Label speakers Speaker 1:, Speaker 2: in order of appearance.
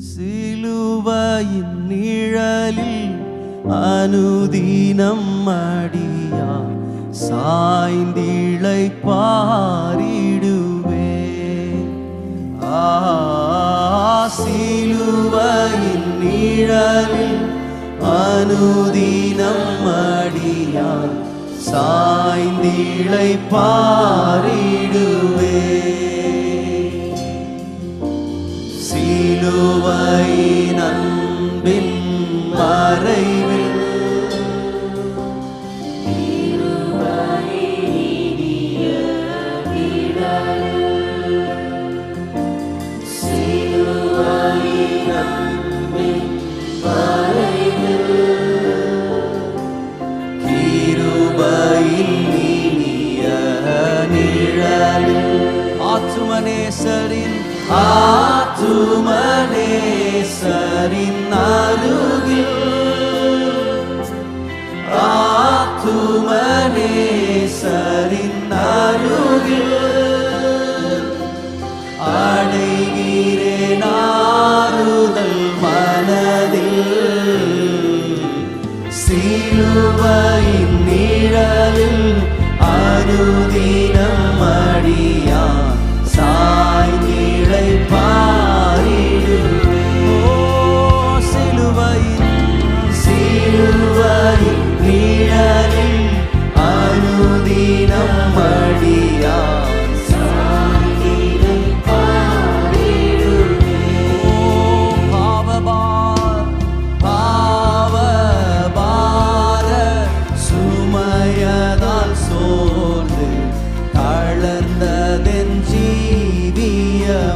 Speaker 1: சிலுவையின் நிழலில் அனுதினம் அடியா சாய்ந்திளை பாரிடுவே சிலுவையின் நிழலில் அனுதினம் அடியா சாய்ந்திளை பாரிடுவே சிலுவை நம்பின் மறைவில் ஆத்துமனேசரின் ஆ Ah, to my